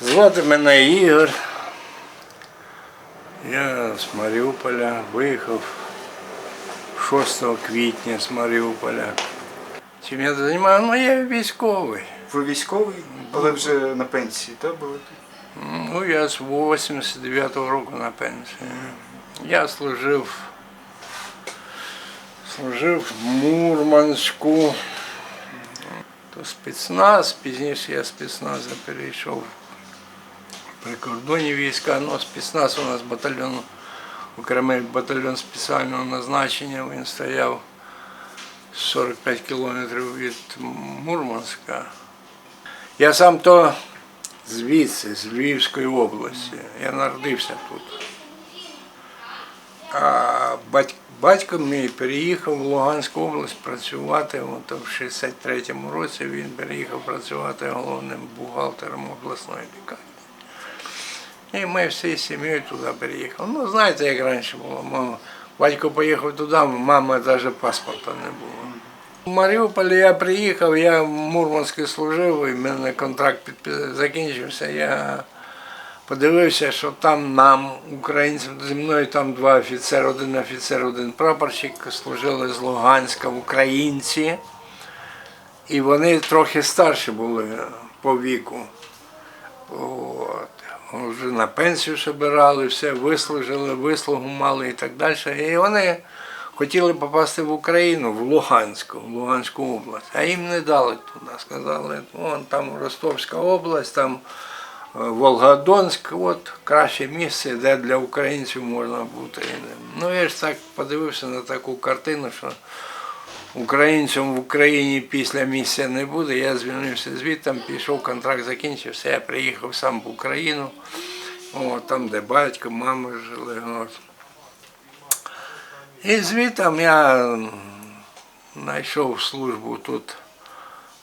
Звати мене Ігор. Я з Маріуполя виїхав 6 квітня з Маріуполя. Чим я займаюся? Ну, я військовий. Ви військовий, але вже на пенсії, так були? Ну, я з 89-го року на пенсії. Я служив, служив в Мурманську. То спецназ, пізніше я з спецназу перейшов прикордонні війська, ну спецназ у нас батальйон, окремий батальйон спеціального назначення, він стояв 45 кілометрів від Мурманська. Я сам то звідси, з Львівської області. Я народився тут. А батько, мій переїхав в Луганську область працювати. От в 63-му році він переїхав працювати головним бухгалтером обласної лікарні. І ми всією сім'єю туди переїхали. Ну, знаєте, як раніше було. Мама- Батько поїхав туди, мама навіть паспорта не було. В Маріуполі я приїхав, я в Мурманську служив, і в мене контракт підпи- закінчився. Я подивився, що там нам, українцям, зі мною там два офіцери, один офіцер, один прапорщик, служили з Луганська, українці. І вони трохи старші були по віку. От. Вже на пенсію собирали, все вислужили, вислугу мали і так далі. І вони хотіли попасти в Україну, в Луганську, в Луганську область, а їм не дали туди. Сказали, вон там Ростовська область, там е, Волгодонськ, от краще місце, де для українців можна бути. Ну я ж так подивився на таку картину, що українцям в Україні після місця не буде. Я звільнився звідти, пішов, контракт закінчився, я приїхав сам в Україну, о, там, де батько, мама жили. От. І звідти я знайшов службу тут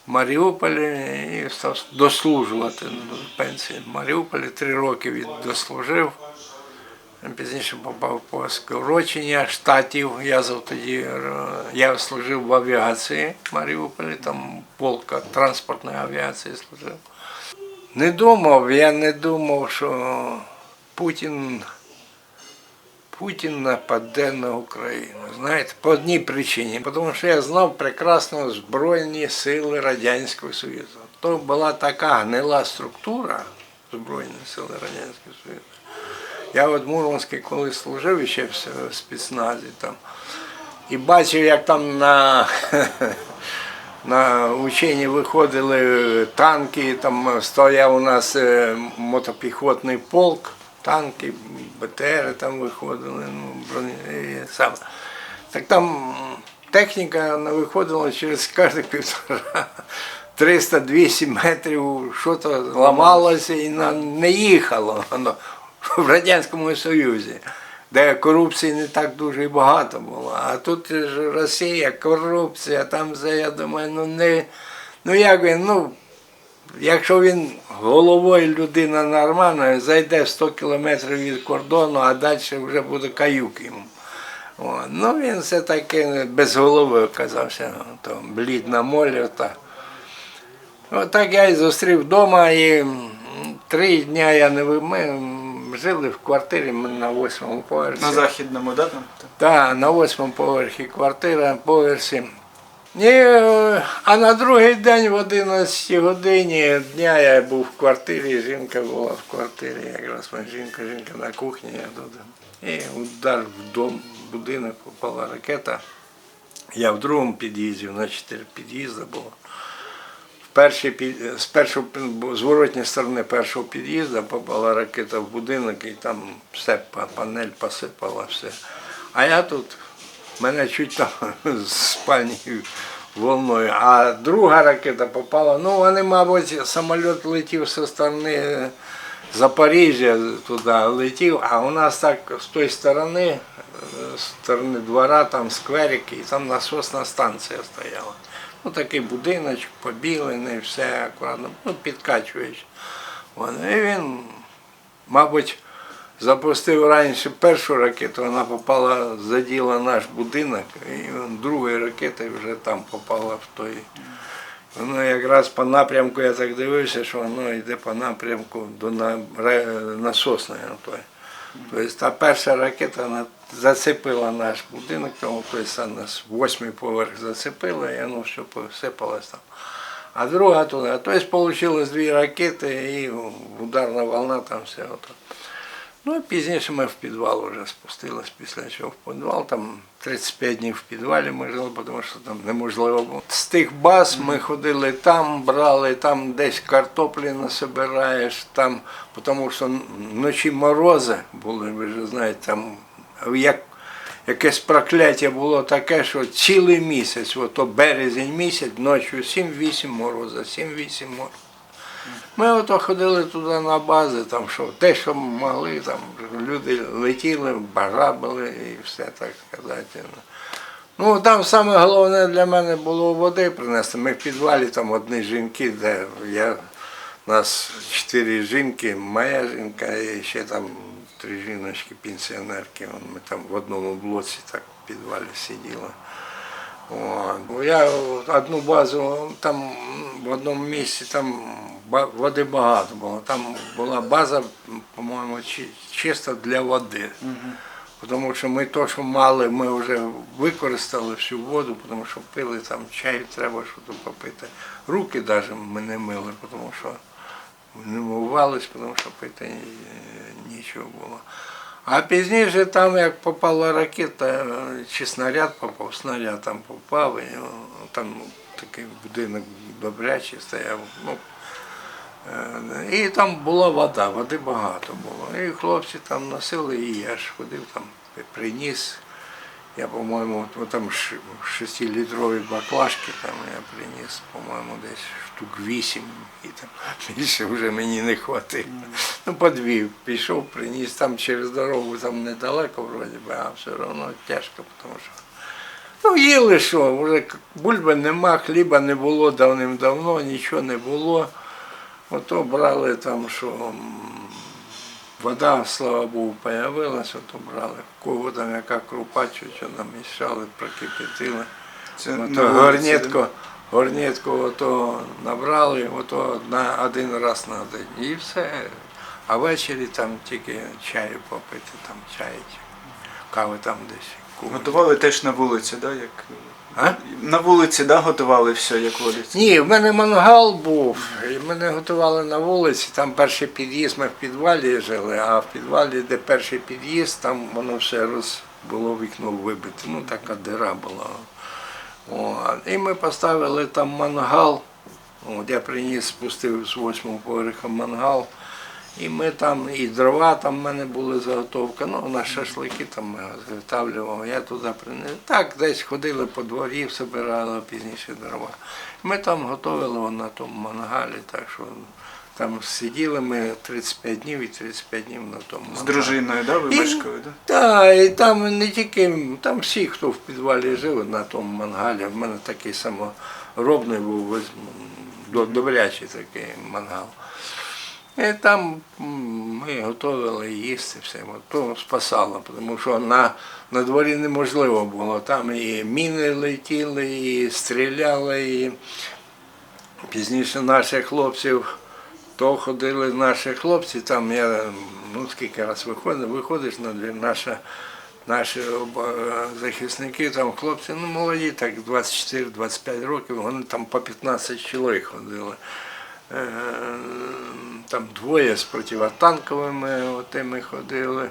в Маріуполі і став дослужувати до пенсії. В Маріуполі три роки від дослужив. Пізніше попав по скорочення штатів. Я тоді е, я служив в авіації в Маріуполі, там полка транспортної авіації служив. Не думав, я не думав, що Путін, Путін нападе на Україну. Знаєте, по одній причині. Тому що я знав прекрасно Збройні сили Радянського Союзу. То була така гнила структура Збройні сили Радянського Союзу. Я от в Мурманській коли служив ще в спецназі там, і бачив, як там на, на учені виходили танки, там стояв у нас е, мотопіхотний полк, танки, БТРи там виходили, ну, броні, і саме. Так там техніка вона виходила через кожних півтора. 300-200 метрів, що то ламалося і не їхало воно в Радянському Союзі, де корупції не так дуже багато було. А тут ж Росія, корупція, там все, я думаю, ну не. Ну як він, ну, якщо він головою людина нормальна, зайде 100 кілометрів від кордону, а далі вже буде каюк йому. О, ну він все таки без голови оказався, то блідна молі. Та. Отак я і зустрів вдома, і три дні я не ви- ми м, жили в квартирі ми на восьмому поверсі. На західному, да, там? Так, на восьмому поверхі квартира, поверсі. І, е, а на другий день в 11 годині дня я був в квартирі, жінка була в квартирі, якраз моя жінка, жінка на кухні, я тут. І удар в дом, в будинок попала ракета. Я в другому під'їзді, на чотири під'їзди було. Перший. З першого з зворотньої сторони першого під'їзду попала ракета в будинок і там все, панель посипала, все. А я тут, мене чуть там з спальні волною. А друга ракета попала, ну вони, мабуть, самоліт летів зі сторони Запоріжжя туди летів, а у нас так з тої сторони, е, з сторони двора, там скверик, і там насосна станція стояла. Ну такий будиночок, побілений, все акуратно, ну підкачуєш. І він, мабуть, запустив раніше першу ракету, вона попала, заділа наш будинок, і він другою ракетою вже там попала в той. Воно якраз по напрямку, я так дивився, що воно йде по напрямку до на- насосної. Тобто та перша ракета вона зацепила наш будинок, тому тобто нас восьмий поверх зацепила, і воно все посипалось там. А друга туди. Тобто вийшло дві ракети і ударна волна там все. Ото. Ну пізніше ми в підвал вже спустились після чого в підвал. Там 35 днів в підвалі ми жили, тому що там неможливо було. З тих баз ми ходили там, брали, там десь картоплі насобираєш, там, тому що вночі морози були, ви ж знаєте, там як якесь прокляття було таке, що цілий місяць, ото березень місяць, ночі 7-8 мороза, 7-8 мороза. Ми ото ходили туди на бази, там що, те, що могли, там люди летіли, барабили і все так сказати. Ну там саме головне для мене було води принести. Ми в підвалі там одні жінки, де я, нас чотири жінки, моя жінка і ще там три жіночки, пенсіонерки. Ми там в одному блоці так в підвалі сиділи. От. Я одну базу там в одному місці там води багато було. Там була база, по-моєму, чисто для води. Тому що ми то, що мали, ми вже використали всю воду, тому що пили там чай, треба щось попити. Руки навіть ми не мили, тому що не мивались, тому що пити е, нічого було. А пізніше там, як попала ракета, чи снаряд попав, снаряд там попав, і там такий будинок добрячий стояв. Ну, е, і там була вода, води багато було. І хлопці там носили, і я ж ходив там, приніс. Я, по-моєму, от там ш- шестилітрові баклажки там я приніс, по-моєму, десь штук вісім, і там більше вже мені не хватило. Ну, подвів, пішов, приніс там через дорогу, там недалеко вроді би, а все одно тяжко, тому що. Ну, їли що, вже бульби нема, хліба не було давним-давно, нічого не було. Ото брали там, що вода, слава Богу, появилася, то брали. Кого там яка крупа, що, що намішали, прокипятили. Це да? горнетку ото набрали, ото на один раз на день. І все. А ввечері там тільки чаю попити, там чай, кави там десь. Готували теж на вулиці, да? Як... А? На вулиці, да, готували все, як водиться? Ні, в мене мангал був, і мене готували на вулиці, там перший під'їзд, ми в підвалі жили, а в підвалі, де перший під'їзд, там воно все роз було вікно вибите. Ну така дира була. О, і ми поставили там мангал. От я приніс, спустив з восьмого поверха мангал. І ми там, і дрова там в мене були заготовка, ну на шашлики там ми зготавлював, я туди приніс. Так, десь ходили по дворі, збирали пізніше дрова. Ми там готували на тому мангалі, так що там сиділи ми 35 днів і 35 днів на тому З дружиною, да, ви мешкали, да? Так, і там не тільки, там всі, хто в підвалі жив на тому мангалі. В мене такий саморобний був, до- добрячий такий мангал. І там ми готували їсти все. То спасало, тому що на, на дворі неможливо було. Там і міни летіли, і стріляли, і пізніше наших хлопців то ходили наші хлопці, там я ну скільки раз виходив, виходиш на двір, наша, наші захисники, там хлопці, ну молоді, так 24-25 років, вони там по 15 чоловік ходили. Е, Там двоє з противотанковими отими ходили.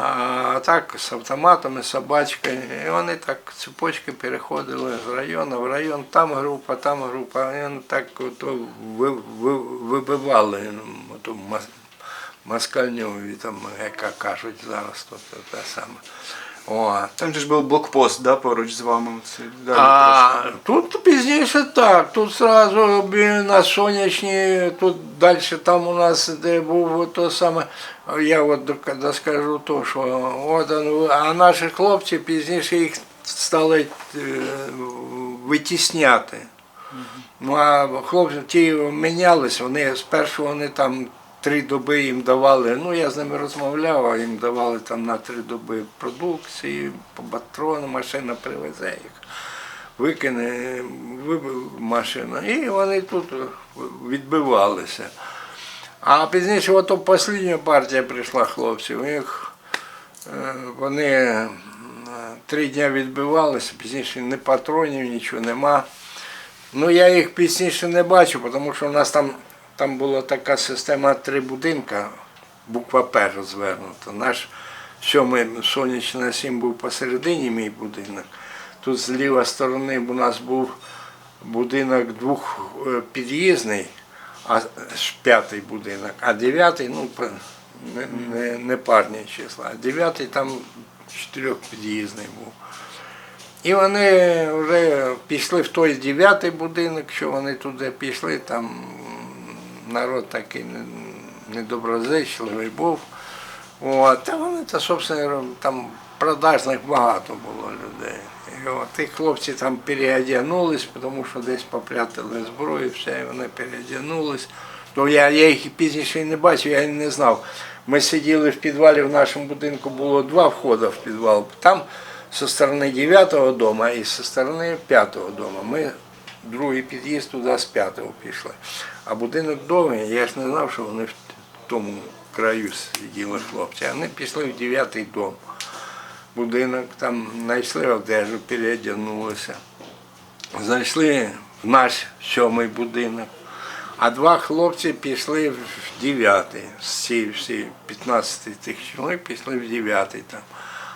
А так з автоматами, собачкою. І вони так цепочки переходили з району в район, там група, там група. І вони так ото ви- ви- вибивали ну, ото москальньові, там, яка кажуть зараз, то те саме. О, Там же ж був блокпост, да, поруч з вами. Це, далі а тут пізніше так, тут сразу біля на сонячні, тут далі там у нас, де був то саме, я от доскажу то, що от, а наші хлопці пізніше їх стали е, витісняти. Ну а хлопці ті мінялись, вони спершу вони там три доби їм давали, ну я з ними розмовляв, а їм давали там на три доби продукції, по патрони, машина привезе їх. викине вибив машину. І вони тут відбивалися. А пізніше ото остання партія прийшла хлопців. Них е, вони е, три дні відбивалися, пізніше ні патронів, нічого нема. Ну, я їх пізніше не бачу, тому що у нас там, там була така система три будинка, буква П розвернута. Наш сьомий сонячний 7 був посередині мій будинок. Тут з лівої сторони у нас був будинок двохпід'їзний, а ж п'ятий будинок, а дев'ятий, ну, не, не, не парні числа, а дев'ятий там чотирьохпід'їзний був. І вони вже пішли в той дев'ятий будинок, що вони туди пішли, там народ такий не- недоброзичливий був. От, та вони, та, собственно, там продажних багато було людей. І от, ті хлопці там переодягнулись, тому що десь попрятали зброю, все, і вони переодягнулись. То я, я їх пізніше і не бачив, я і не знав. Ми сиділи в підвалі, в нашому будинку було два входи в підвал. Там зі сторони 9-го дому і зі сторони 5-го дому. Ми другий під'їзд туди з 5-го пішли. А будинок довгий, я ж не знав, що вони в тому краю сиділи хлопці. Вони пішли в 9-й дом. Будинок там знайшли одежу, переодягнулися. Зайшли в наш сьомий будинок. А два хлопці пішли в дев'ятий. Всі, всі 15 тих чоловік пішли в дев'ятий там.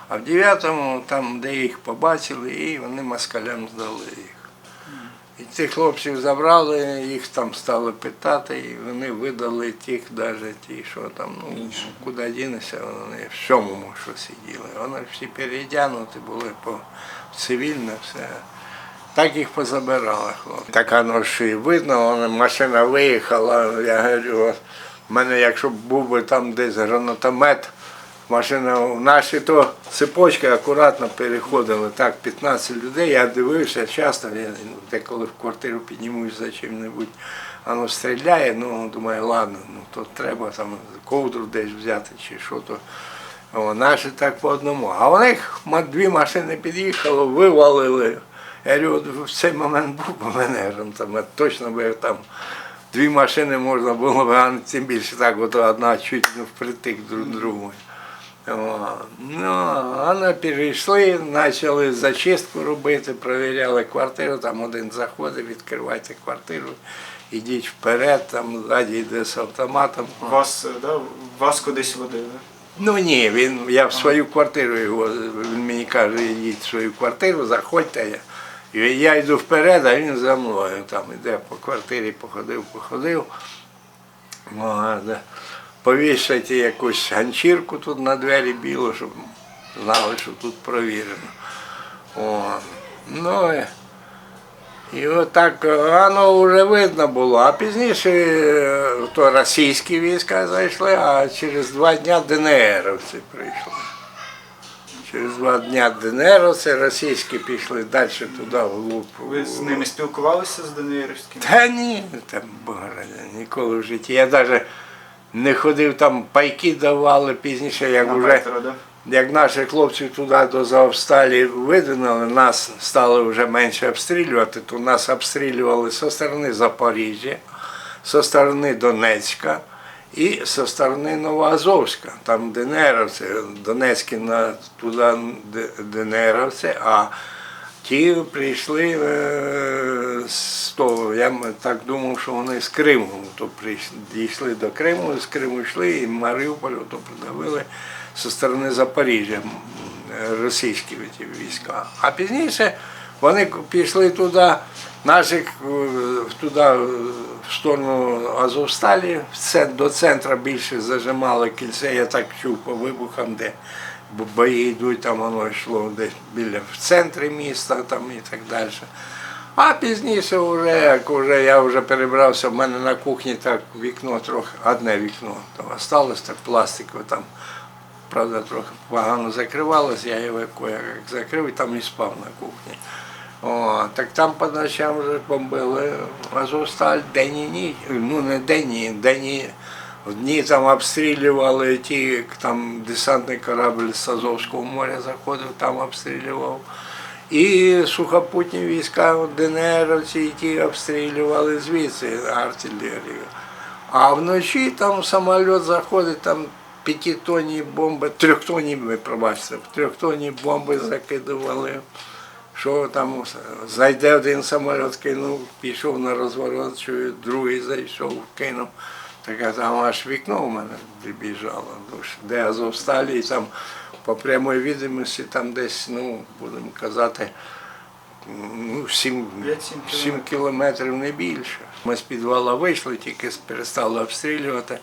А в дев'ятому, там, де їх побачили, і вони москалям здали їх. І цих хлопців забрали, їх там стали питати, і вони видали тих, навіть ті, що там, ну, куди дінеться, вони в сьомому, що сиділи. Вони всі переодягнуті були по цивільне все. Так їх позабирали хлопці. Так воно ж і видно, вона- машина виїхала. Я говорю, в мене, якщо був би там десь гранатомет, машина в наші то цепочки акуратно переходили. Так, 15 людей. Я дивився часто, я ну, деколи в квартиру піднімусь за чим-небудь, воно стріляє, ну думаю, ладно, ну то треба там ковдру десь взяти чи що то. О, наші так по одному. А у них дві машини під'їхало, вивалили. Я говорю, в цей момент був у мене гранатомет, точно би там дві машини можна було б, а тим більше так, от одна чуть впритик друг другу. Ну, вони перейшли, почали зачистку робити, перевіряли квартиру, там один заходить, відкривайте квартиру, ідіть вперед, там ззаді йде з автоматом. Вас, да, вас кудись водили. Ну ні, він, я в свою квартиру його, він мені каже, йдіть в свою квартиру, заходьте. Я, і я йду вперед, а він за мною там іде по квартирі, походив, походив. О, Повішайте якусь ганчірку тут на двері білу, щоб знали, що тут провірено. О, ну, і- отак воно вже видно було. А пізніше е, то російські війська зайшли, а через два дні ДНРовці прийшли. Через два дні ДНРовці російські пішли далі туди, вглуб. Ви з ними спілкувалися з ДНРівськими? Та ні, там Бога ніколи в житті. Я навіть не ходив, там пайки давали пізніше, як На вже метро, да? як наших хлопців туди до Завсталі видвинули, нас стали вже менше обстрілювати, то нас обстрілювали зі сторони Запоріжжя, зі сторони Донецька і зі сторони Новоазовська. Там ДНРовці, Донецькі на туди Д- ДНРовці, а ті прийшли е, з того. Я так думав, що вони з Криму. То дійшли до Криму, з Криму йшли і Маріуполь то придавили зі сторони Запоріжжя російські війська. А пізніше вони пішли туди, наших е, туди е, в сторону Азовсталі, до центру більше зажимали кільце, я так чув по вибухам, де бо- бої йдуть, там воно йшло десь біля в центрі міста там і так далі. А пізніше, вже, як вже я вже перебрався, в мене на кухні так вікно трохи, одне вікно там осталось, так пластикове там. Правда, трохи погано закривалось, я його як закрив і там і спав на кухні. О, так там по ночам вже бомбили Азовсталь день і ніч. Ну не день, і день і в дні там обстрілювали ті, там десантний корабль з Азовського моря заходив, там обстрілював. І сухопутні війська ДНРовці і ті обстрілювали звідси артилерію. А вночі там самоліт заходить, там п'ятитонні бомби, трьохтонні, пробачте, трьохтонні бомби закидували. Що там зайде один самоліт, кинув, пішов на розворот, другий зайшов, кинув. Таке там аж вікно у мене прибіжало. Ну, Де Азовсталі, там по прямої відомості, там десь, ну, будемо казати, ну, 7, 5-7 кілометрів не більше. Ми з підвала вийшли, тільки перестали обстрілювати.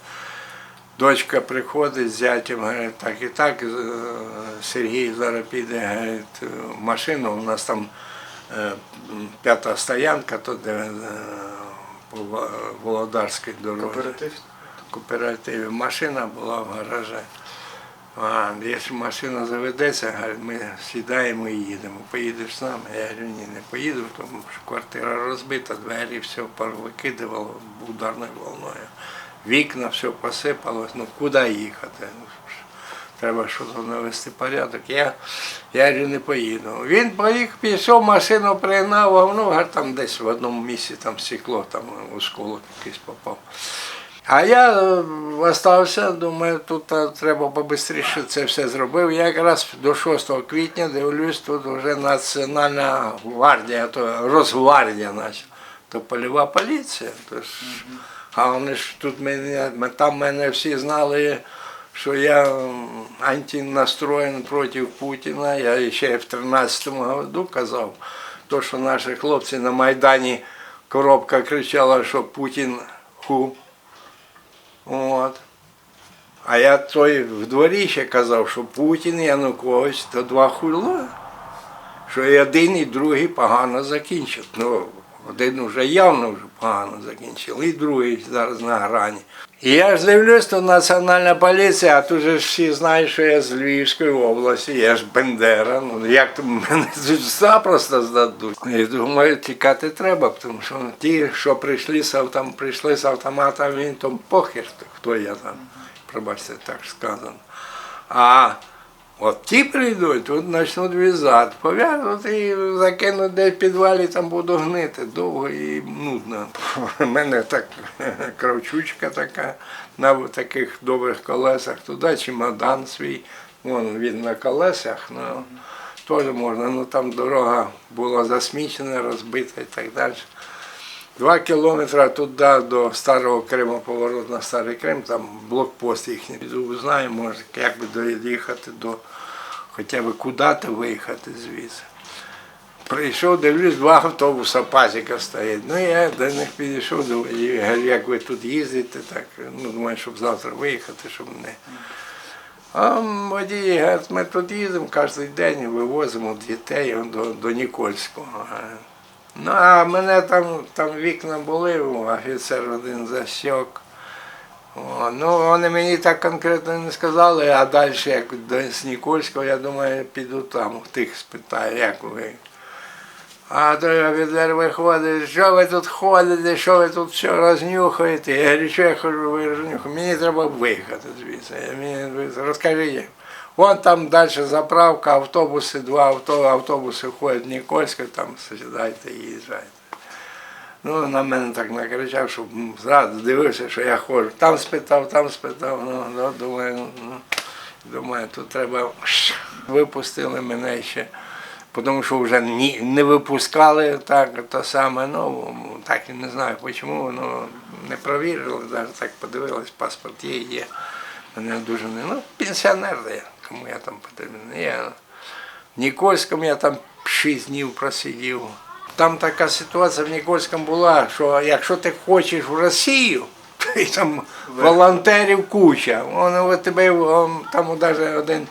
Дочка приходить з зятем, говорить, так і так, Сергій зараз піде говорить, в машину, у нас там п'ята стоянка, то де по Володарській дорозі Кооператив? кооперативі. Машина була в гаражі. А, якщо машина заведеться, ми сідаємо і їдемо. Поїдеш нами? Я говорю, ні, не поїду, тому що квартира розбита, двері все викидувало ударною волною. Вікна все посипалось, ну куди їхати? Ну, Треба щось навести порядок. Я, я говорю, не поїду. Він поїхав, пішов, машину пригнав, а воно говорить, там десь в одному місці там стекло, там у школу якийсь попав. А я е, остався, думаю, тут е, треба побистріше це все зробив. Я якраз до 6 квітня дивлюсь, тут вже Національна гвардія, то Росгвардія, наче, то польова поліція. То ж, а вони ж тут мене, там мене всі знали, що я антинастроєн проти Путіна. Я ще в 13-му году казав, то, що наші хлопці на Майдані коробка кричала, що Путін ху. От. А я той в дворі ще казав, що Путін і Янукович то два хуйла. Що і один, і другий погано закінчать. Ну, один вже явно вже погано закінчив, і другий зараз на грані. І я ж дивлюсь, то національна поліція, а тут же всі знають, що я з Львівської області, я ж Бендера. Ну як то мене запросто здадуть. І думаю, тікати треба, тому що ті, що прийшли з автом, прийшли з автомата, він там похер, хто я там, пробачте, так сказано. А От ті прийдуть, тут почнуть в'язати, пов'язувати і закинуть десь в підвалі, там буду гнити. Довго і нудно. У мене так кравчучка така на таких добрих колесах, туди чемодан свій, вон він на колесах, ну, теж можна, ну там дорога була засмічена, розбита і так далі. Два кілометри туди до Старого Криму, поворот на Старий Крим, там блокпост їхній. Знаю, може, як би доїхати до хоча б куди-то виїхати звідси. Прийшов, дивлюсь, два автобуса пасіка стоять. Ну я до них підійшов, говорю, як ви тут їздите, так, ну думаю, щоб завтра виїхати, щоб не. А водій, говорить, ми тут їздимо кожен день, вивозимо дітей до, до Нікольського. Ну, а мене там, там вікна були, офіцер один засік. О, ну, вони мені так конкретно не сказали, а далі, як до з Нікольського, я думаю, піду там, тих спитаю, як ви. А той офіцер виходить, що ви тут ходите, що ви тут все рознюхаєте. Я говорю, що я хожу, ви рознюхаю. Мені треба виїхати звідси. Мені розкажи. Вон там далі заправка, автобуси, два авто, автобуси ходять в Нікольське, там сідайте і їжджайте. Ну, на мене так накричав, що зразу дивився, що я ходжу. Там спитав, там спитав. Ну, ну думаю, ну, думаю, тут треба. Випустили мене ще, тому що вже ні, не випускали так, то саме. Ну, так і не знаю чому, ну, не провірили, навіть так подивились, паспорт є, є. Мене дуже не. Ну, пенсіонер я, кому я там потрібен. Я в Нікольському я там 6 днів просидів. Там така ситуація в Нікольському була, що якщо ти хочеш в Росію, то там волонтерів куча. Вони от тебе там навіть один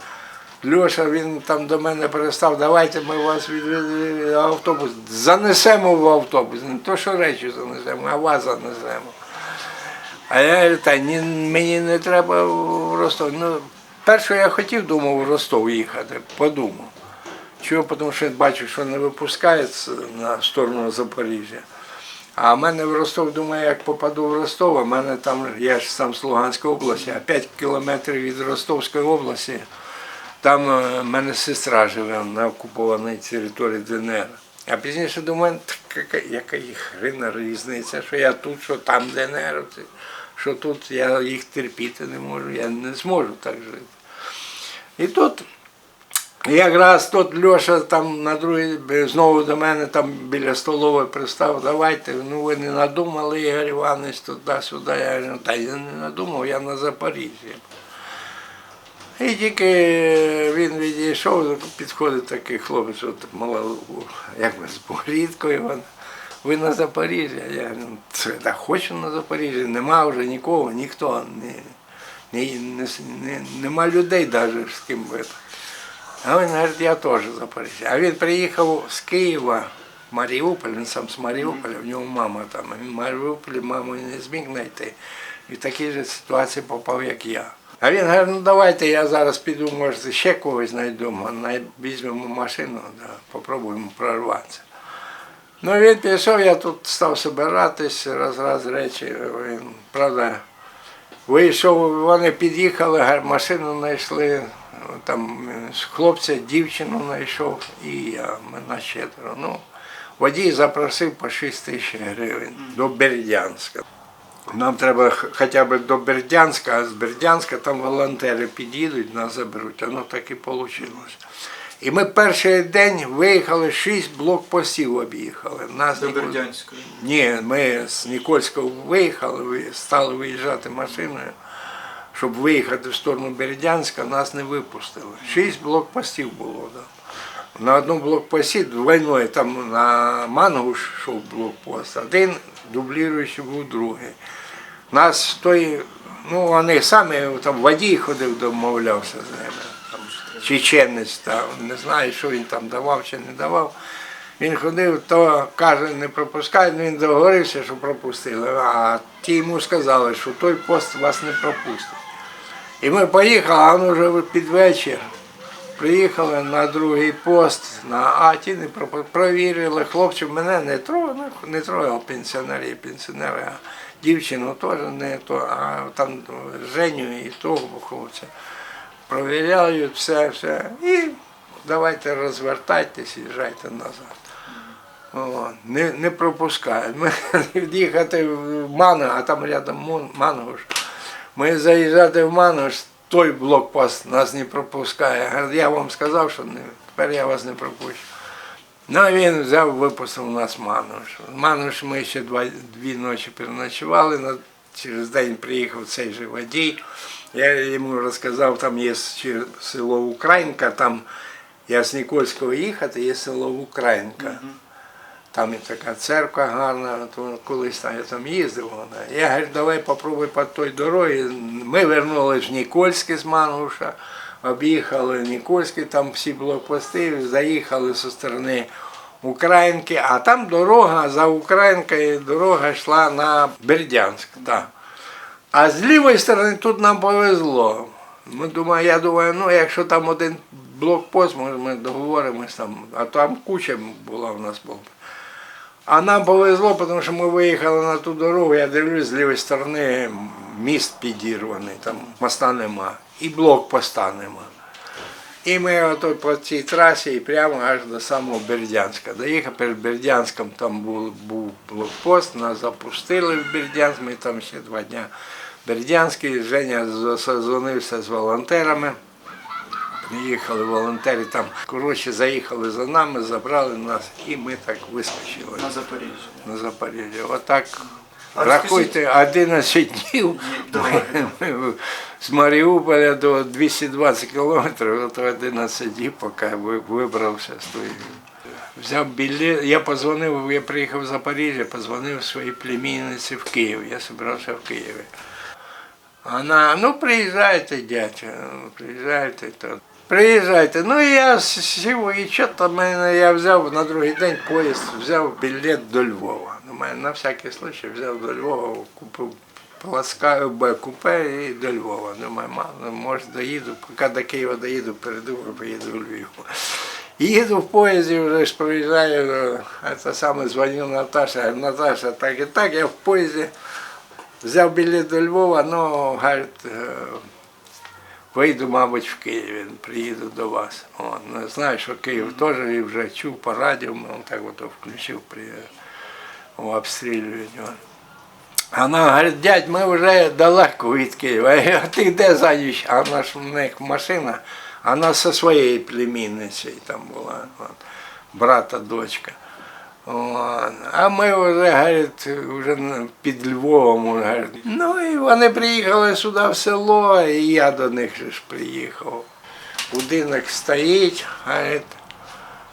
Льоша, він там до мене перестав, давайте ми вас відведемо в автобус. Занесемо в автобус. Не то, що речі занесемо, а вас занесемо. А я говорю, та ні, мені не треба в Ростов. Ну, перше я хотів, думав, в Ростов їхати, подумав. Чого? Тому що я бачу, що не випускається на сторону Запоріжжя. А в мене в Ростов, думаю, як попаду в Ростов, а в мене там, я ж сам з Луганської області, а 5 кілометрів від Ростовської області Там е, в мене сестра живе на окупованій території ДНР. А пізніше думаю, «Так яка, їх хрена різниця, що я тут, що там ДНР, що тут я їх терпіти не можу, я не зможу так жити. І тут якраз тут Льоша там на другий знову до мене там біля столової пристав, давайте, ну ви не надумали, Ігор Іванович, туди-сюди. Я говорю, та я не надумав, я на Запоріжжі. І тільки він відійшов, підходить такий хлопець, от мало, як би з борідкою. Ви на Запоріжжі? Я «Ну, да хочу на Запоріжжі, нема вже нікого, ніхто. Ні, не, не, нема людей навіть з ким би. А він говорить, я теж Запоріжжя. А він приїхав з Києва Маріуполь, він сам з Маріуполя, в нього мама там. Він в Маріуполі маму не зміг знайти. І в такій же ситуації попав, як я. А він говорить, ну давайте я зараз піду, може, ще когось знайдемо, візьмемо машину, да, попробуємо прорватися. Ну він пішов, я тут став збиратись, раз раз речі. Він, правда, вийшов, вони під'їхали, машину знайшли, там хлопця, дівчину знайшов і я, ми на четверо. Ну, водій запросив по 6 тисяч гривень до Бердянська. Нам треба хоча б до Бердянська, а з Бердянська там волонтери під'їдуть, нас заберуть. Воно так і вийшло. І ми перший день виїхали, шість блокпостів об'їхали. Нас До Бердянської. ні, ми з Нікольського виїхали, стали виїжджати машиною, щоб виїхати в сторону Бердянська, нас не випустили. Шість блокпостів було. Да. На одному блокпості двойної, там на Мангуш йшов блокпост, один дублюючий був другий. Нас той, ну вони самі там водій ходив, домовлявся з ними. Чеченець, там, не знаю, що він там давав чи не давав. Він ходив, то каже, не пропускають, ну, він договорився, що пропустили. А ті йому сказали, що той пост вас не пропустить. І ми поїхали, а він вже під вечір. Приїхали на другий пост, на а ті не провірили. Хлопців мене не трогали, не трогав пенсіонери, пенсіонери, а дівчину теж не то, а там Женю і того хлопця. Провіряють все, все. І давайте розвертайтесь, їжджайте назад. О, не, не пропускають. Ми їхати в Ману, а там рядом Мангуш. Ми заїжджати в Мангуш, той блокпост нас не пропускає. Я вам сказав, що не, тепер я вас не пропущу. Ну, він взяв, випустив нас Мануш. Мануш ми ще два, дві ночі переночували, через день приїхав цей же водій. Я йому розказав, там є село Українка, там я з Нікольського їхати, є село Українка. Там і така церква гарна, то колись там я там їздив. Вона. Я говорю, давай попробуй по той дорозі. Ми вернулись в Нікольське з Мангуша, об'їхали Нікольське, там всі блокпости, заїхали зі сторони Українки, а там дорога за Українкою, дорога йшла на Бердянськ. Так. А з лівої сторони тут нам повезло. Ми думаю, я думаю, ну якщо там один блокпост, може ми договоримось там, а там куча була у нас була. А нам повезло, тому що ми виїхали на ту дорогу, я дивлюсь, з лівої сторони міст підірваний, там моста нема, і блокпоста нема. І ми ото по цій трасі і прямо аж до самого Бердянська. Доїхав перед Бердянськом, там був, був блокпост, нас запустили в Бердянськ, ми там ще два дні. Бердянський, Женя зазвонився з волонтерами. Приїхали волонтери там, коротше, заїхали за нами, забрали нас і ми так вискочили На Запоріжжі. на Запоріжжя. Отак, А рахуйте, 11 днів ми з Маріуполя до 220 кілометрів, то 11 днів, поки вибрався з тої. Взяв білет, я позвонив, я приїхав в Запоріжжя, позвонив своїй племінниці в Київ. Я збирався в Києві. Вона, ну приїжджайте, дядя, ну, приїжджайте. То. Приїжджайте. Ну я сів, і що мене я взяв на другий день поїзд, взяв білет до Львова. Думаю, на всякий случай взяв до Львова, купив полоскаю Б купе і до Львова. Думаю, мало, може доїду, поки до Києва доїду, передумаю, поїду у Львів. Їду в поїзді, вже ж проїжджаю, це саме дзвоню Наташа, Наташа, так і так, я в поїзді взяв білет до Львова, ну, говорить, е, вийду, мабуть, в Київ, приїду до вас. О, ну, знаю, що Київ теж і вже чув по радіо, ну, так от включив, приїхав, обстрілюють. О. А Вона говорить, дядь, ми вже далеко від Києва. Я говорю, а ти де зайдеш? А вона ж в них машина, вона зі своєю племінницею там була, от, брата, дочка. А ми вже, говорить, вже під Львовом. Говорить. Ну і вони приїхали сюди в село, і я до них ж приїхав. Будинок стоїть, говорить,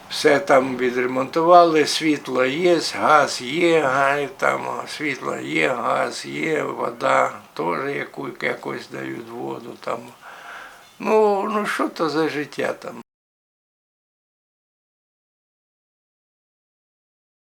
все там відремонтували, світло є, газ є, говорить, там світло є, газ є, вода теж яку, якось дають воду там. Ну, ну що то за життя там?